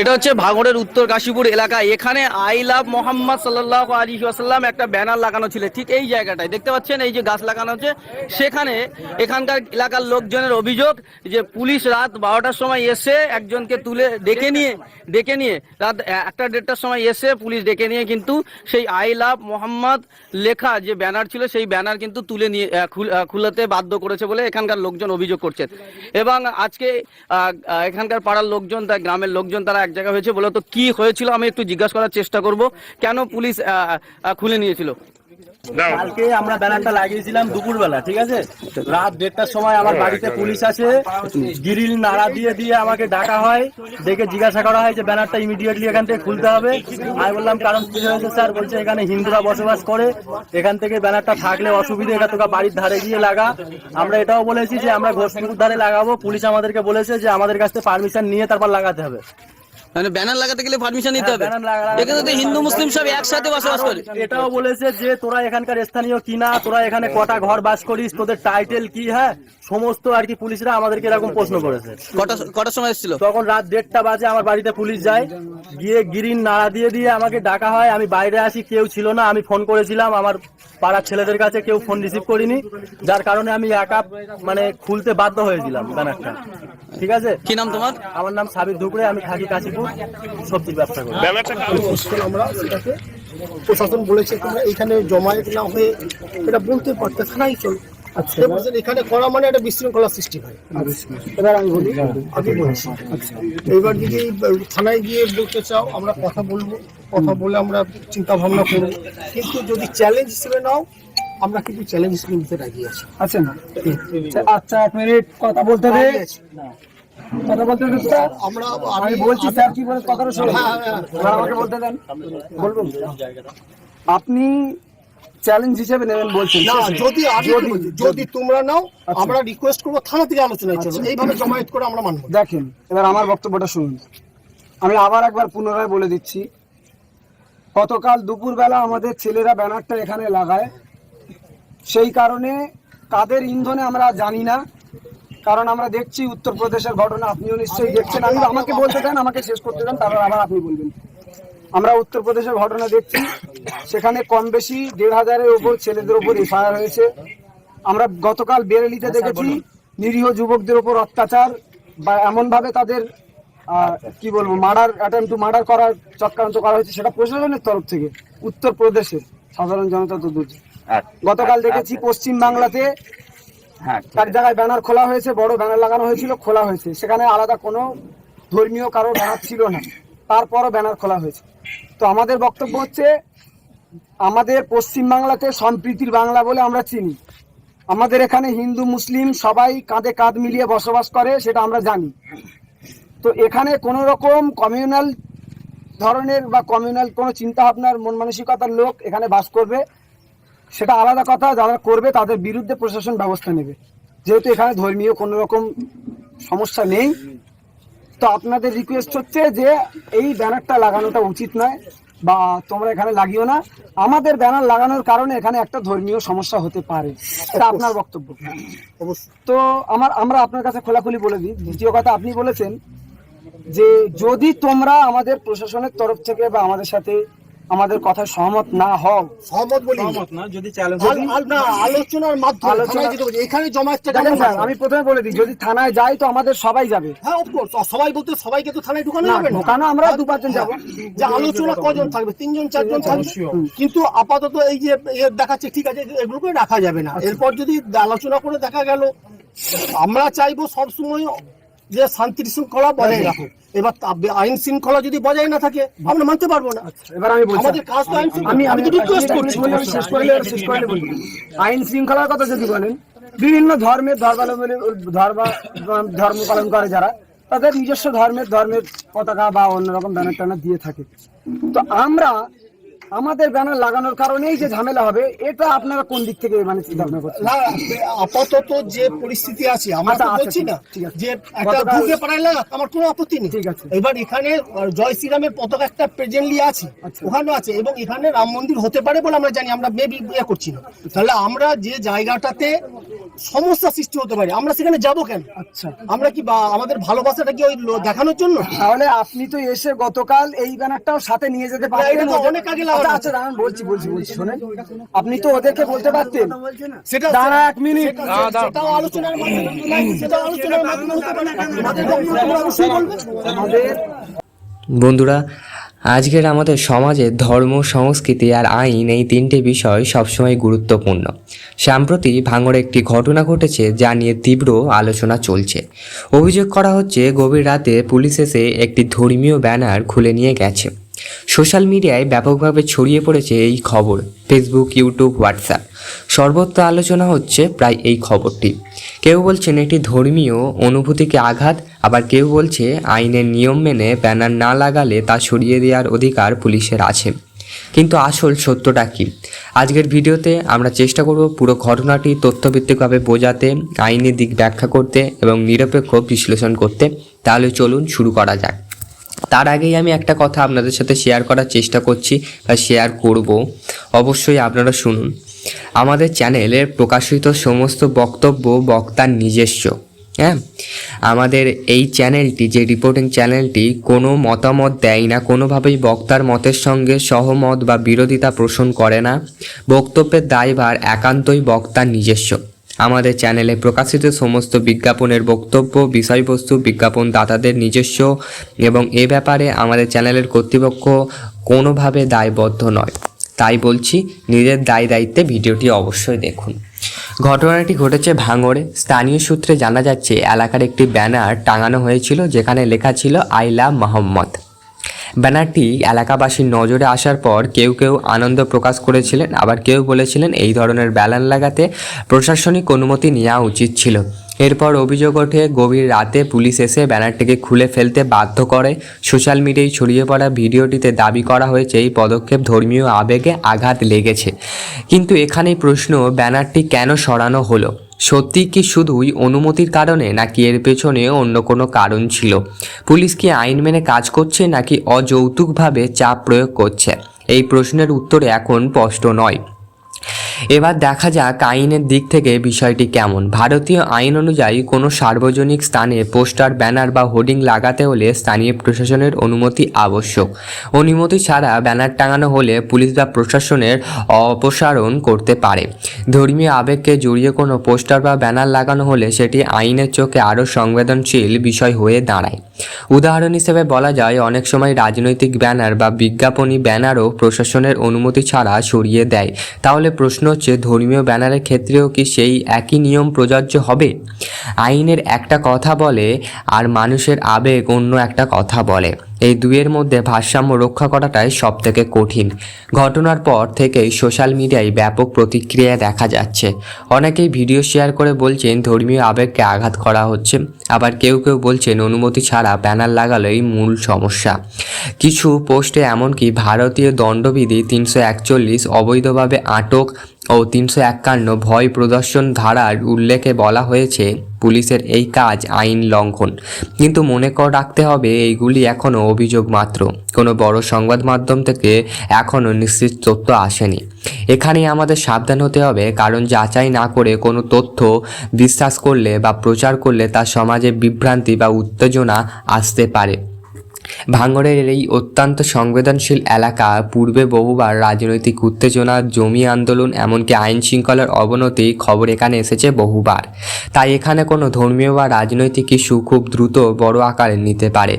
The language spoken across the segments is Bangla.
এটা হচ্ছে ভাগড়ের উত্তর কাশীপুর এলাকা। এখানে আই লাভ মোহাম্মদ সাল্লাহ আলী আসাল্লাম একটা ব্যানার লাগানো ছিল। ঠিক এই জায়গাটায়, দেখতে পাচ্ছেন? এই যে গাছ লাগানো হচ্ছে। সেখানে এখানকার এলাকার লোকজনের অভিযোগ যে পুলিশ রাত বারোটার সময় এসে একজনকে তুলে ডেকে নিয়ে ডেকে নিয়ে, রাত একটা দেড়টার সময় এসে পুলিশ ডেকে নিয়ে কিন্তু সেই আই লাভ মোহাম্মদ লেখা যে ব্যানার ছিল, সেই ব্যানার কিন্তু তুলে নিয়ে খুলাতে বাধ্য করেছে বলে এখানকার লোকজন অভিযোগ করছেন। এবং আজকে এখানকার পাড়ার লোকজন, তার গ্রামের লোকজন, তারা এক জায়গায় হয়েছে বলে তো কি হয়েছিল? আমি একটু জিজ্ঞাসা করার চেষ্টা করব। কেন পুলিশ খুলে নিয়েছিল? কালকে আমরা ব্যানারটা লাগিয়েছিলাম দুপুরবেলা ঠিক আছে? রাত দেড়টার সময় আমার বাড়িতে পুলিশ আছে গিরিল নাড়া দিয়ে দিয়ে আমাকে ডাকা হয়। ডেকে জিজ্ঞাসা করা হয় যে ব্যানারটা ইমিডিয়েটলি এখান থেকে খুলতে হবে। আমি বললাম কারণ কি হয়েছে স্যার? বলছে এখানে হিন্দুরা বসবাস করে। এখান থেকে ব্যানারটা থাকলে অসুবিধে এটা তোকে বাড়ির ধারে গিয়ে লাগা। আমরা এটাও বলেছি যে আমরা ঘোষপুকুর ধারে লাগাবো। পুলিশ আমাদেরকে বলেছে যে আমাদের কাছ থেকে পারমিশন নিয়ে তারপর লাগাতে হবে। মানে ব্যানার লাগাতে গেলে পারমিশন নিতে হবে। হ্যাঁ, এখানে তো হিন্দু মুসলিম সব একসাথে বসবাস করে। এটাও বলেছে যে তোরা এখানকার স্থানীয় কিনা তোরা এখানে কটা ঘর বাস করিস তোদের টাইটেল কি হ্যাঁ? সমস্ত আর কি পুলিশরা আমাদেরকে এরকম প্রশ্ন করেছে। কটা কটার সময় এসেছিল? তখন রাত দেড়টা বাজে আমার বাড়িতে পুলিশ যায় গিয়ে গিরিন নাড়া দিয়ে দিয়ে আমাকে ডাকা হয়। আমি বাইরে আসি কেউ ছিল না আমি ফোন করেছিলাম। আমার পাড়ার ছেলেদের কাছে কেউ ফোন রিসিভ করিনি। যার কারণে আমি একা মানে খুলতে বাধ্য হয়েছিলাম ব্যানারটা। ঠিক আছে? কি নাম তোমার? আমার নাম সাবির ধুকরে আমি থাকি কাশীপুর সবজির ব্যবসা করি। আমরা সেটাকে প্রশাসন বলেছে তোমরা এখানে জমায়েত না হয়ে এটা বলতে পারতে থানায় চল আচ্ছা। এখানে করা মানে একটা বিশৃঙ্খলা সৃষ্টি হয়। এবার আমি বলি। আগে বলছি এবার যদি থানায় গিয়ে বলতে চাও আমরা কথা বলব। কথা বলে আমরা চিন্তা ভাবনা করব। কিন্তু যদি চ্যালেঞ্জ হিসেবে নাও আমরা কিন্তু চ্যালেঞ্জ নিতে রাজি আছি। আচ্ছা না। আচ্ছা এক মিনিট কথা বলতে হবে কথা বলতে হবে স্যার। আমরা আমি বলছি স্যার কি বলে কথাটা শোনো। হ্যাঁ, হ্যাঁ, এবার আমাকে বলতে দেন। বলবেন আপনি চ্যালেঞ্জ হিসেবে নেবেন বলছেন। না যদি যদি তোমরা নাও আচ্ছা। আমরা রিকোয়েস্ট করব থানা থেকে আলোচনায় চলো এইভাবে জমায়েত করে আমরা মানবো। দেখেন এবার আমার বক্তব্যটা শুনুন। আমি আবার একবার পুনরায় বলে দিচ্ছি। গতকাল দুপুরবেলা আমাদের ছেলেরা ব্যানারটা এখানে লাগায়। সেই কারণে কাদের ইন্ধনে আমরা জানি না কারণ আমরা দেখছি উত্তরপ্রদেশের ঘটনা আপনিও নিশ্চয়ই দেখছেন। আমি আমাকে বলতে দেন আমাকে শেষ করতে দেন তারপর আবার আপনি বলবেন। আমরা উত্তরপ্রদেশের ঘটনা দেখছি সেখানে কম বেশি দেড় হাজারের ওপর ছেলেদের ওপর এফআইআর হয়েছে। আমরা গতকাল বেরেলিতে দেখেছি নিরীহ যুবকদের ওপর অত্যাচার বা এমনভাবে তাদের কি বলব মার্ডার অ্যাটেম্প টু মার্ডার করার চক্রান্ত করা হয়েছে সেটা প্রশাসনের তরফ থেকে উত্তরপ্রদেশের সাধারণ জনতা তো বুঝে গতকাল দেখেছি পশ্চিম বাংলাতে এক জায়গায় ব্যানার খোলা হয়েছে বড় ব্যানার লাগানো হয়েছিল খোলা হয়েছে। সেখানে আলাদা কোনো ধর্মীয় কারও ব্যানার ছিল না। তারপরও ব্যানার খোলা হয়েছে। তো আমাদের বক্তব্য হচ্ছে আমাদের পশ্চিম বাংলাতে সম্প্রীতির বাংলা বলে আমরা চিনি। আমাদের এখানে হিন্দু মুসলিম সবাই কাঁধে কাঁধ মিলিয়ে বসবাস করে সেটা আমরা জানি। তো এখানে কোনো রকম কমিউনাল ধরনের বা কমিউনাল কোনো চিন্তা ভাবনার মন মানসিকতার লোক এখানে বাস করবে। সেটা আলাদা কথা যারা করবে তাদের বিরুদ্ধে প্রশাসন ব্যবস্থা নেবে। যেহেতু এখানে ধর্মীয় কোনো রকম সমস্যা নেই তো আপনাদের রিকোয়েস্ট হচ্ছে যে এই ব্যানারটা লাগানোটা উচিত নয় বা তোমরা এখানে লাগিও না। আমাদের ব্যানার লাগানোর কারণে এখানে একটা ধর্মীয় সমস্যা হতে পারে। এটা আপনার বক্তব্য। তো আমার আমরা আপনার কাছে খোলাখুলি বলে দিই দ্বিতীয় কথা আপনি বলেছেন যে যদি তোমরা আমাদের প্রশাসনের তরফ থেকে বা আমাদের সাথে আমাদের কথা সহমত না হও। সহমত বলি না যদি না আলোচনার মাধ্যমে থানায় যেতে বলছি। এখানে কেমন স্যার আমি প্রথমে বলে দিই যদি থানায় যাই তো আমাদের সবাই যাবে। হ্যাঁ অফকোর্স সবাই বলতে সবাইকে তো থানায় ঢুকানো না যাবে না। ঢোকানো আমরা দু পাঁচজন যাব। যে আলোচনা কজন থাকবে? তিনজন চারজন থাকবে? কিন্তু আপাতত এই যে দেখাচ্ছে ঠিক আছে এগুলোকে রাখা যাবে না। এরপর যদি আলোচনা করে দেখা গেল আমরা চাইব সবসময় যে শান্তি শৃঙ্খলা বজায় রাখো। এবার আইন শৃঙ্খলা যদি বজায় না থাকে আমরা মানতে পারব না। এবার আমি বলছি আমাদের কাজ তো আইন আমি আমি তো রিকোয়েস্ট করছি। শেষ করলে শেষ করলে বলি আইন শৃঙ্খলার কথা যদি বলেন বিভিন্ন ধর্মের ধর্মাবলম্বী ধর্ম ধর্ম পালন করে যারা তাদের নিজস্ব ধর্মের ধর্মের পতাকা বা অন্যরকম ব্যানার ট্যানার দিয়ে থাকে। তো আমরা আমাদের ব্যানার লাগানোর কারণেই যে ঝামেলা হবে এটা আপনারা কোন দিক থেকে মানে চিন্তা ভাবনা করছেন? না আপাতত যে পরিস্থিতি আছে আমরা তো আচ্ছা, আচ্ছা, বলছি না যে একটা ঢুকে পাঠাইলে আমার কোনো আপত্তি নেই। ঠিক আছে। এবার এখানে জয় শ্রীরামের পতাকা একটা প্রেজেন্টলি আছে আচ্ছা। ওখানে আছে এবং এখানে রাম মন্দির হতে পারে বলে আমরা জানি আমরা মেবি ইয়ে করছি না। তাহলে আমরা যে জায়গাটাতে সমস্যা সৃষ্টি হতে পারে আমরা সেখানে যাব কেন? আচ্ছা। আমরা কি বা আমাদের ভালোবাসাটা কি ওই দেখানোর জন্য? তাহলে আপনি তো এসে গতকাল এই ব্যানারটাও সাথে নিয়ে যেতে পারেন অনেক আগে লাগানো আচ্ছা, আচ্ছা দাঁড়ান বলছি বলছি বলছি শোনেন। আপনি তো ওদেরকে বলতে পারতেন। সেটা দাঁড়া এক মিনিট। সেটাও আলোচনার মাধ্যমে সেটাও আলোচনার মাধ্যমে হতে পারে। আমাদের অবশ্যই বলবে। আমাদের বন্ধুরা আজকের আমাদের সমাজে ধর্ম সংস্কৃতি আর আইন এই তিনটে বিষয় সবসময় গুরুত্বপূর্ণ। সাম্প্রতি ভাঙড়ে একটি ঘটনা ঘটেছে যা নিয়ে তীব্র আলোচনা চলছে। অভিযোগ করা হচ্ছে গভীর রাতে পুলিশ এসে একটি ধর্মীয় ব্যানার খুলে নিয়ে গেছে। সোশ্যাল মিডিয়ায় ব্যাপকভাবে ছড়িয়ে পড়েছে এই খবর ফেসবুক ইউটিউব হোয়াটসঅ্যাপ সর্বত্র আলোচনা হচ্ছে প্রায় এই খবরটি। কেউ বলছেন এটি ধর্মীয় অনুভূতিকে আঘাত, আবার কেউ বলছে আইনের নিয়ম মেনে ব্যানার না লাগালে তা সরিয়ে দেওয়ার অধিকার পুলিশের আছে। কিন্তু আসল সত্যটা কি? আজকের ভিডিওতে আমরা চেষ্টা করব পুরো ঘটনাটি তথ্যভিত্তিকভাবে বোঝাতে, আইনি দিক ব্যাখ্যা করতে এবং নিরপেক্ষ বিশ্লেষণ করতে। তাহলে চলুন শুরু করা যাক। তার আগেই আমি একটা কথা আপনাদের সাথে শেয়ার করার চেষ্টা করছি বা শেয়ার করব। অবশ্যই আপনারা শুনুন। আমাদের চ্যানেলের প্রকাশিত সমস্ত বক্তব্য বক্তার নিজস্ব হ্যাঁ? আমাদের এই চ্যানেলটি যে রিপোর্টিং চ্যানেলটি কোনো মতামত দেয় না, কোনোভাবেই বক্তার মতের সঙ্গে সহমত বা বিরোধিতা পোষণ করে না। বক্তব্যের দায়ভার একান্তই বক্তার নিজস্ব। আমাদের চ্যানেলে প্রকাশিত সমস্ত বিজ্ঞাপনের বক্তব্য, বিষয়বস্তু বিজ্ঞাপন দাতাদের নিজস্ব এবং এ ব্যাপারে আমাদের চ্যানেলের কর্তৃপক্ষ কোনোভাবে দায়বদ্ধ নয়। তাই বলছি, নিজের দায় দায়িত্বে ভিডিওটি অবশ্যই দেখুন। ঘটনাটি ঘটেছে ভাঙড়ে। স্থানীয় সূত্রে জানা যাচ্ছে, এলাকার একটি ব্যানার টাঙানো হয়েছিল, যেখানে লেখা ছিল আই লাভ মোহাম্মদ। ব্যানারটি এলাকাবাসীর নজরে আসার পর কেউ কেউ আনন্দ প্রকাশ করেছিলেন, আবার কেউ বলেছিলেন এই ধরনের ব্যানার লাগাতে প্রশাসনিক অনুমতি নেওয়া উচিত ছিল। এরপর অভিযোগ ওঠে, গভীর রাতে পুলিশ এসে ব্যানারটিকে খুলে ফেলতে বাধ্য করে। সোশ্যাল মিডিয়ায় ছড়িয়ে পড়া ভিডিওটিতে দাবি করা হয়েছে, এই পদক্ষেপ ধর্মীয় আবেগে আঘাত লেগেছে। কিন্তু এখানেই প্রশ্ন, ব্যানারটি কেন সরানো হলো? সত্যি কি শুধুই অনুমতির কারণে, নাকি এর পেছনে অন্য কোনো কারণ ছিল? পুলিশ কি আইন মেনে কাজ করছে, নাকি অযৌতুকভাবে চাপ প্রয়োগ করছে? এই প্রশ্নের উত্তরে এখন স্পষ্ট নয়। এবার দেখা যাক আইনের দিক থেকে বিষয়টি কেমন। ভারতীয় আইন অনুযায়ী কোনো সার্বজনিক স্থানে পোস্টার, ব্যানার বা হোর্ডিং লাগাতে হলে স্থানীয় প্রশাসনের অনুমতি আবশ্যক। অনুমতি ছাড়া ব্যানার টাঙানো হলে পুলিশ বা প্রশাসনের অপসারণ করতে পারে। ধর্মীয় আবেগকে জড়িয়ে কোনো পোস্টার বা ব্যানার লাগানো হলে সেটি আইনের চোখে আরও সংবেদনশীল বিষয় হয়ে দাঁড়ায়। উদাহরণ হিসেবে বলা যায়, অনেক সময় রাজনৈতিক ব্যানার বা বিজ্ঞাপনী ব্যানারও প্রশাসনের অনুমতি ছাড়া সরিয়ে দেয়। তাহলে প্রশ্ন হচ্ছে, ধর্মীয় ব্যানারের ক্ষেত্রেও কি সেই একই নিয়ম প্রযোজ্য হবে? আইনের একটা কথা বলে আর মানুষের আবেগ অন্য একটা কথা বলে। এই দুয়ের মধ্যে ভারসাম্য রক্ষা করাটাই সব থেকে কঠিন। ঘটনার পর থেকেই সোশ্যাল মিডিয়ায় ব্যাপক প্রতিক্রিয়া দেখা যাচ্ছে। অনেকেই ভিডিও শেয়ার করে বলছেন, ধর্মীয় আবেগকে আঘাত করা হচ্ছে। আবার কেউ কেউ বলছেন, অনুমতি ছাড়া ব্যানার লাগালোই মূল সমস্যা। কিছু পোস্টে এমনকি ভারতীয় দণ্ডবিধি তিনশো একচল্লিশ অবৈধভাবে আটক ও তিনশো একান্ন ভয় প্রদর্শন ধারার উল্লেখে বলা হয়েছে, পুলিশের এই কাজ আইন লঙ্ঘন। কিন্তু মনে কর রাখতে হবে, এইগুলি এখনও অভিযোগ মাত্র। কোনো বড় সংবাদ মাধ্যম থেকে এখনও নিশ্চিত তথ্য আসেনি। এখানেই আমাদের সাবধান হতে হবে, কারণ যাচাই না করে কোনো তথ্য বিশ্বাস করলে বা প্রচার করলে তা সমাজে বিভ্রান্তি বা উত্তেজনা আসতে পারে। ভাঙড়ের এই অত্যন্ত সংবেদনশীল এলাকা পূর্বে বহুবার রাজনৈতিক উত্তেজনা, জমি আন্দোলন, এমনকি আইন শৃঙ্খলার অবনতি খবর এখানে এসেছে বহুবার। তাই এখানে কোনো ধর্মীয় বা রাজনৈতিক ইস্যু খুব দ্রুত বড় আকারে নিতে পারে।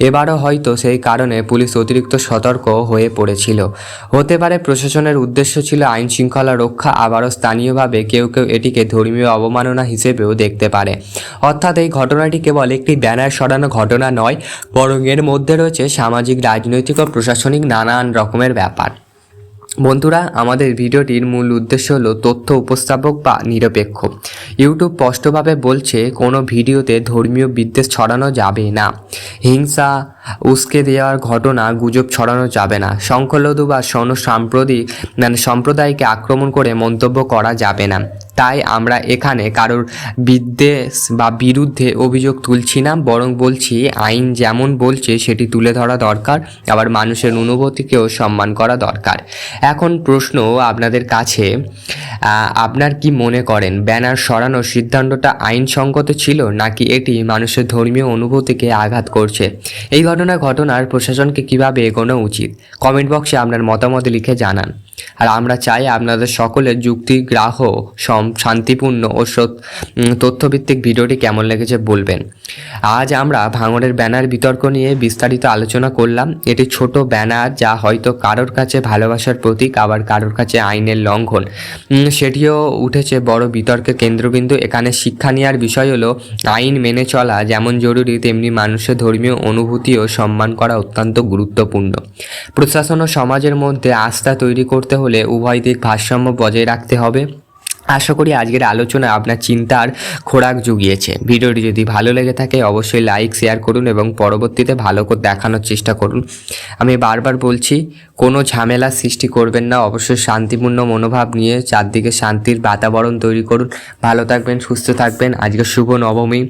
এবারও হয়তো সেই কারণে পুলিশ অতিরিক্ত সতর্ক হয়ে পড়েছিল। হতে পারে প্রশাসনের উদ্দেশ্য ছিল আইন শৃঙ্খলা রক্ষা, আবারও স্থানীয়ভাবে কেউ কেউ এটিকে ধর্মীয় অবমাননা হিসেবেও দেখতে পারে। অর্থাৎ এই ঘটনাটি কেবল একটি ব্যানার সরানো ঘটনা নয়, বরং এর মধ্যে রয়েছে সামাজিক, রাজনৈতিক ও প্রশাসনিক নানান রকমের ব্যাপার। বন্ধুরা, আমাদের ভিডিওটির মূল উদ্দেশ্য হলো তথ্য উপস্থাপক বা নিরপেক্ষ। ইউটিউব স্পষ্টভাবে বলছে, কোনো ভিডিওতে ধর্মীয় বিদ্বেষ ছড়ানো যাবে না। হিংসা উস্কে দেওয়ার ঘটনা গুজব ছড়ানো যাবে না। সংখ্যালঘু বা সন সাম্প্রদায়িক মানে সম্প্রদায়কে আক্রমণ করে মন্তব্য করা যাবে না। তাই আমরা এখানে কারোর বিদ্বেষ বা বিরুদ্ধে অভিযোগ তুলছি না, বরং বলছি আইন যেমন বলছে সেটি তুলে ধরা দরকার, আবার মানুষের অনুভূতিকেও সম্মান করা দরকার। এখন প্রশ্ন আপনাদের কাছে আপনার কি মনে করেন, ব্যানার সরানোর সিদ্ধান্তটা আইনসঙ্গত ছিল নাকি এটি মানুষের ধর্মীয় অনুভূতিকে আঘাত করছে? এই ঘটনা ঘটনার প্রশাসনকে কীভাবে এগোনো উচিত? কমেন্ট বক্সে আপনার মতামত লিখে জানান। আর আমরা চাই আপনাদের সকলের যুক্তিগ্রাহ সম, শান্তিপূর্ণ ও তথ্যভিত্তিক ভিডিওটি কেমন লেগেছে বলবেন। আজ আমরা ভাঙড়ের ব্যানার বিতর্ক নিয়ে বিস্তারিত আলোচনা করলাম। এটি ছোট ব্যানার যা হয়তো কারোর কাছে ভালোবাসার প্রতীক, আবার কারোর কাছে আইনের লঙ্ঘন। সেটিও উঠেছে বড় বিতর্কের কেন্দ্রবিন্দু। এখানে শিক্ষা নেওয়ার বিষয় হলো, আইন মেনে চলা যেমন জরুরি, তেমনি মানুষের ধর্মীয় অনুভূতি ও সম্মান করা অত্যন্ত গুরুত্বপূর্ণ। প্রশাসন ও সমাজের মধ্যে আস্থা তৈরি করতে হলে উভয় দিক ভারসাম্য বজায় রাখতে হবে। আশা করি আজকের আলোচনা আপনার চিন্তার খোরাক জুগিয়েছে। ভিডিওটি যদি ভালো লেগে থাকে অবশ্যই লাইক, শেয়ার করুন এবং পরবর্তীতে ভালো করে দেখানোর চেষ্টা করুন। আমি বারবার বলছি, কোনো ঝামেলা সৃষ্টি করবেন না, অবশ্যই শান্তিপূর্ণ মনোভাব নিয়ে চারদিকে শান্তির বাতাবরণ তৈরি করুন। ভালো থাকবেন, সুস্থ থাকবেন। আজকে শুভ নবমী।